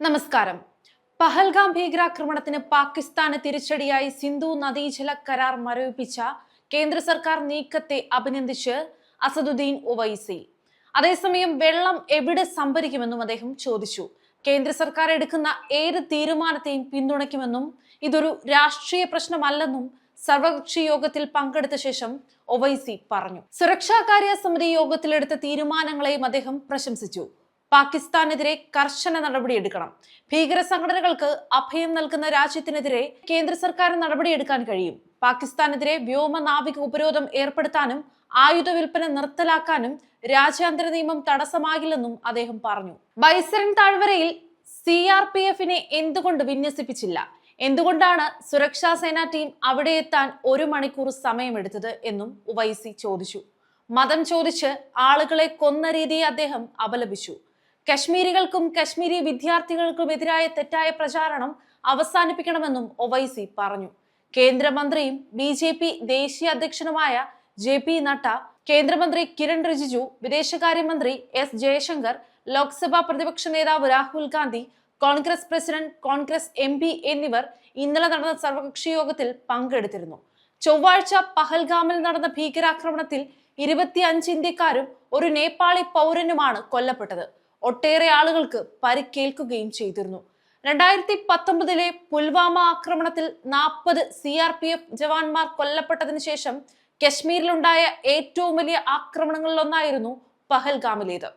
നമസ്കാരം. പഹൽഗാം ഭീകരാക്രമണത്തിന് പാകിസ്ഥാന് തിരിച്ചടിയായി സിന്ധു നദീജല കരാർ മരവിപ്പിച്ച കേന്ദ്ര സർക്കാർ നീക്കത്തെ അഭിനന്ദിച്ച് അസദുദ്ദീൻ ഒവൈസി. അതേസമയം വെള്ളം എവിടെ സംഭരിക്കുമെന്നും അദ്ദേഹം ചോദിച്ചു. കേന്ദ്ര സർക്കാർ എടുക്കുന്ന ഏത് തീരുമാനത്തെയും പിന്തുണയ്ക്കുമെന്നും ഇതൊരു രാഷ്ട്രീയ പ്രശ്നമല്ലെന്നും സർവകക്ഷി യോഗത്തിൽ പങ്കെടുത്ത ശേഷം ഒവൈസി പറഞ്ഞു. സുരക്ഷാ കാര്യ സമിതി യോഗത്തിലെടുത്ത തീരുമാനങ്ങളെയും അദ്ദേഹം പ്രശംസിച്ചു. പാകിസ്ഥാനെതിരെ കർശന നടപടിയെടുക്കണം ഭീകര സംഘടനകൾക്ക് അഭയം നൽകുന്ന രാജ്യത്തിനെതിരെ കേന്ദ്ര സർക്കാർ നടപടിയെടുക്കാൻ കഴിയും. പാകിസ്ഥാനെതിരെ വ്യോമ നാവിക ഉപരോധം ഏർപ്പെടുത്താനും ആയുധ വിൽപ്പന നിർത്തലാക്കാനും രാജ്യാന്തര നിയമം തടസ്സമാകില്ലെന്നും അദ്ദേഹം പറഞ്ഞു. ബൈസരൻ താഴ്വരയിൽ സി ആർ പി എഫിനെ എന്തുകൊണ്ട് വിന്യസിപ്പിച്ചില്ല? എന്തുകൊണ്ടാണ് സുരക്ഷാ സേനാ ടീം അവിടെ എത്താൻ ഒരു മണിക്കൂർ സമയമെടുത്തത് എന്നും ഉവൈസി ചോദിച്ചു. മതം ചോദിച്ച് ആളുകളെ കൊന്ന രീതിയെ അദ്ദേഹം അപലപിച്ചു. കശ്മീരികൾക്കും കശ്മീരി വിദ്യാർത്ഥികൾക്കും എതിരായ തെറ്റായ പ്രചാരണം അവസാനിപ്പിക്കണമെന്നും ഒവൈസി പറഞ്ഞു. കേന്ദ്രമന്ത്രിയും ബി ജെ പി ദേശീയ അധ്യക്ഷനുമായ ജെ പി നഡ്ഡ കേന്ദ്രമന്ത്രി കിരൺ റിജിജു വിദേശകാര്യമന്ത്രി എസ് ജയശങ്കർ ലോക്സഭാ പ്രതിപക്ഷ നേതാവ് രാഹുൽ ഗാന്ധി കോൺഗ്രസ് പ്രസിഡന്റ് കോൺഗ്രസ് എം എന്നിവർ ഇന്നലെ നടന്ന സർവകക്ഷി യോഗത്തിൽ പങ്കെടുത്തിരുന്നു. ചൊവ്വാഴ്ച പഹൽഗാമിൽ നടന്ന ഭീകരാക്രമണത്തിൽ ഇരുപത്തിയഞ്ച് ഇന്ത്യക്കാരും ഒരു നേപ്പാളി പൗരനുമാണ് കൊല്ലപ്പെട്ടത്. ഒട്ടേറെ ആളുകൾക്ക് പരിക്കേൽക്കുകയും ചെയ്തിരുന്നു. രണ്ടായിരത്തി പത്തൊമ്പതിലെ പുൽവാമ ആക്രമണത്തിൽ നാൽപ്പത് സി ആർ പി എഫ് ജവാന്മാർ കൊല്ലപ്പെട്ടതിന് ശേഷം കശ്മീരിലുണ്ടായ ഏറ്റവും വലിയ ആക്രമണങ്ങളിലൊന്നായിരുന്നു പഹൽഗാമിലേത്.